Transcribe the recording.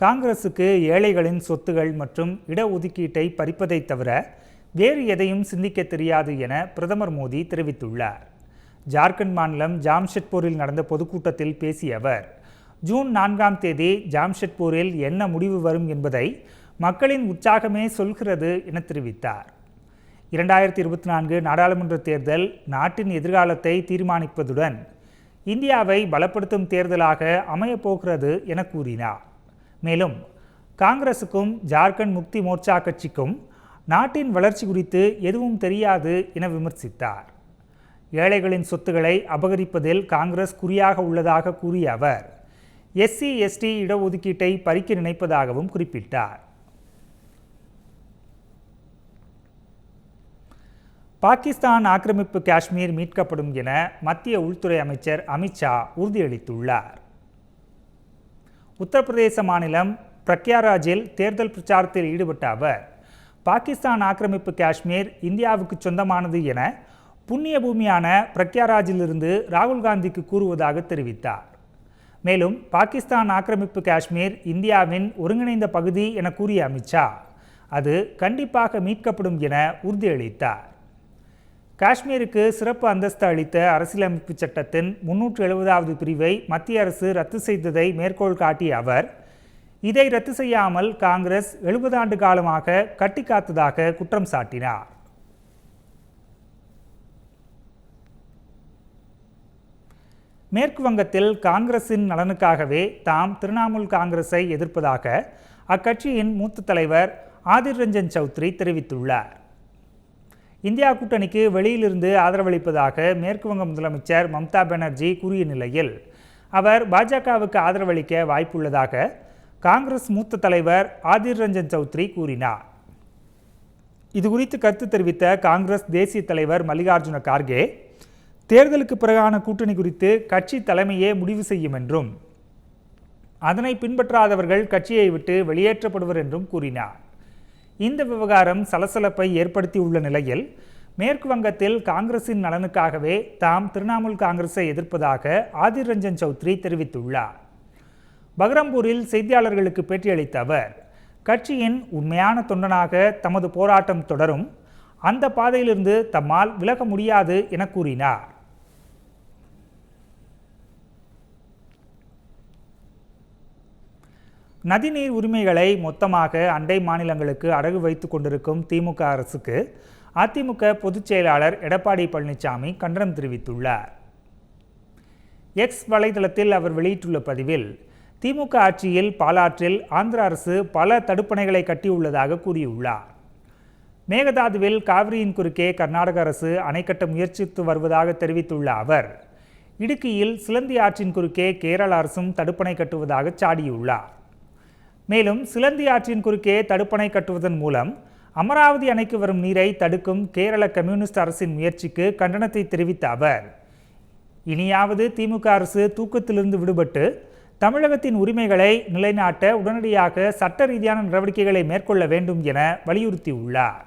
காங்கிரசுக்கு ஏழைகளின் சொத்துகள் மற்றும் இடஒதுக்கீட்டை பறிப்பதை தவிர வேறு எதையும் சிந்திக்க தெரியாது என பிரதமர் மோடி தெரிவித்துள்ளார். ஜார்க்கண்ட் மாநிலம் ஜாம்ஷெட்பூரில் நடந்த பொதுக்கூட்டத்தில் பேசிய அவர் ஜூன் நான்காம் தேதி ஜாம்ஷெட்பூரில் என்ன முடிவு வரும் என்பதை மக்களின் உற்சாகமே சொல்கிறது என தெரிவித்தார். இரண்டாயிரத்தி இருபத்தி நான்கு நாடாளுமன்ற தேர்தல் நாட்டின் எதிர்காலத்தை தீர்மானிப்பதுடன் இந்தியாவை பலப்படுத்தும் தேர்தலாக அமையப்போகிறது என கூறினார். மேலும் காங்கிரசுக்கும் ஜார்க்கண்ட் முக்தி மோர்ச்சா கட்சிக்கும் நாட்டின் வளர்ச்சி குறித்து எதுவும் தெரியாது என விமர்சித்தார். ஏழைகளின் சொத்துக்களை அபகரிப்பதில் காங்கிரஸ் குறியாக உள்ளதாக கூறிய அவர் எஸ்சி எஸ்டி இடஒதுக்கீட்டை பறிக்க நினைப்பதாகவும் குறிப்பிட்டார். பாகிஸ்தான் ஆக்கிரமிப்பு காஷ்மீர் மீட்கப்படும் என மத்திய உள்துறை அமைச்சர் அமித்ஷா உறுதியளித்துள்ளார். உத்தரப்பிரதேச மாநிலம் பிரக்யாராஜில் தேர்தல் பிரச்சாரத்தில் ஈடுபட்ட அவர் பாகிஸ்தான் ஆக்கிரமிப்பு காஷ்மீர் இந்தியாவுக்கு சொந்தமானது என புண்ணிய பூமியான பிரக்யாராஜிலிருந்து ராகுல் காந்திக்கு கூறுவதாக தெரிவித்தார். மேலும் பாகிஸ்தான் ஆக்கிரமிப்பு காஷ்மீர் இந்தியாவின் ஒருங்கிணைந்த பகுதி என கூறிய அமித்ஷா அது கண்டிப்பாக மீட்கப்படும் என உறுதியளித்தார். காஷ்மீருக்கு சிறப்பு அந்தஸ்து அளித்த அரசியலமைப்பு சட்டத்தின் முன்னூற்று எழுபதாவது பிரிவை மத்திய அரசு ரத்து செய்ததை மேற்கோள் காட்டிய அவர் இதை ரத்து செய்யாமல் காங்கிரஸ் எழுபது ஆண்டு காலமாக கட்டி காத்ததாக குற்றம் சாட்டினார். மேற்கு வங்கத்தில் காங்கிரசின் நலனுக்காகவே தாம் திரிணாமுல் காங்கிரஸை எதிர்ப்பதாக அக்கட்சியின் மூத்த தலைவர் ஆதிர் ரஞ்சன் சௌத்ரி தெரிவித்துள்ளார். இந்தியா கூட்டணிக்கு வெளியிலிருந்து ஆதரவளிப்பதாக மேற்குவங்க முதலமைச்சர் மம்தா பானர்ஜி கூறிய நிலையில் அவர் பாஜகவுக்கு ஆதரவளிக்க வாய்ப்புள்ளதாக காங்கிரஸ் மூத்த தலைவர் ஆதிர் ரஞ்சன் சௌத்ரி கூறினார். இது குறித்து கருத்து தெரிவித்த காங்கிரஸ் தேசிய தலைவர் மல்லிகார்ஜுன கார்கே தேர்தலுக்கு பிறகான கூட்டணி குறித்து கட்சி தலைமையே முடிவு செய்யும் என்றும் அதனை பின்பற்றாதவர்கள் கட்சியை விட்டு வெளியேற்றப்படுவர் என்றும் கூறினார். இந்த விவகாரம் சலசலப்பை ஏற்படுத்தியுள்ள நிலையில் மேற்கு வங்கத்தில் காங்கிரசின் நலனுக்காகவே தாம் திரிணாமுல் காங்கிரஸை எதிர்ப்பதாக ஆதிர் ரஞ்சன் சௌத்ரி தெரிவித்துள்ளார். பகரம்பூரில் செய்தியாளர்களுக்கு பேட்டியளித்த அவர் கட்சியின் உண்மையான தொண்டனாக தமது போராட்டம் தொடரும் அந்த பாதையிலிருந்து தம்மால் விலக முடியாது என கூறினார். நதிநீர் உரிமைகளை மொத்தமாக அண்டை மாநிலங்களுக்கு அடகு வைத்து கொண்டிருக்கும் திமுக அரசுக்கு அதிமுக பொதுச் செயலாளர் எடப்பாடி பழனிசாமி கண்டனம் தெரிவித்துள்ளார். எக்ஸ் வலைதளத்தில் அவர் வெளியிட்டுள்ள பதிவில் திமுக ஆட்சியில் பாலாற்றில் ஆந்திர அரசு பல தடுப்பணைகளை கட்டியுள்ளதாக கூறியுள்ளார். மேகதாதுவில் காவிரியின் குறுக்கே கர்நாடக அரசு அணை கட்ட முயற்சித்து வருவதாக தெரிவித்துள்ள அவர் இடுக்கியில் சிலந்தி ஆற்றின் குறுக்கே கேரள அரசும் தடுப்பணை கட்டுவதாக சாடியுள்ளார். மேலும் சிலந்தி ஆற்றின் குறுக்கே தடுப்பணை கட்டுவதன் மூலம் அமராவதி அணைக்கு வரும் நீரை தடுக்கும் கேரள கம்யூனிஸ்ட் அரசின் முயற்சிக்கு கண்டனத்தை தெரிவித்த அவர். இனியாவது திமுக அரசு தூக்கத்திலிருந்து விடுபட்டு தமிழகத்தின் உரிமைகளை நிலைநாட்ட உடனடியாக சட்ட ரீதியான நடவடிக்கைகளை மேற்கொள்ள வேண்டும் என வலியுறுத்தியுள்ளார்.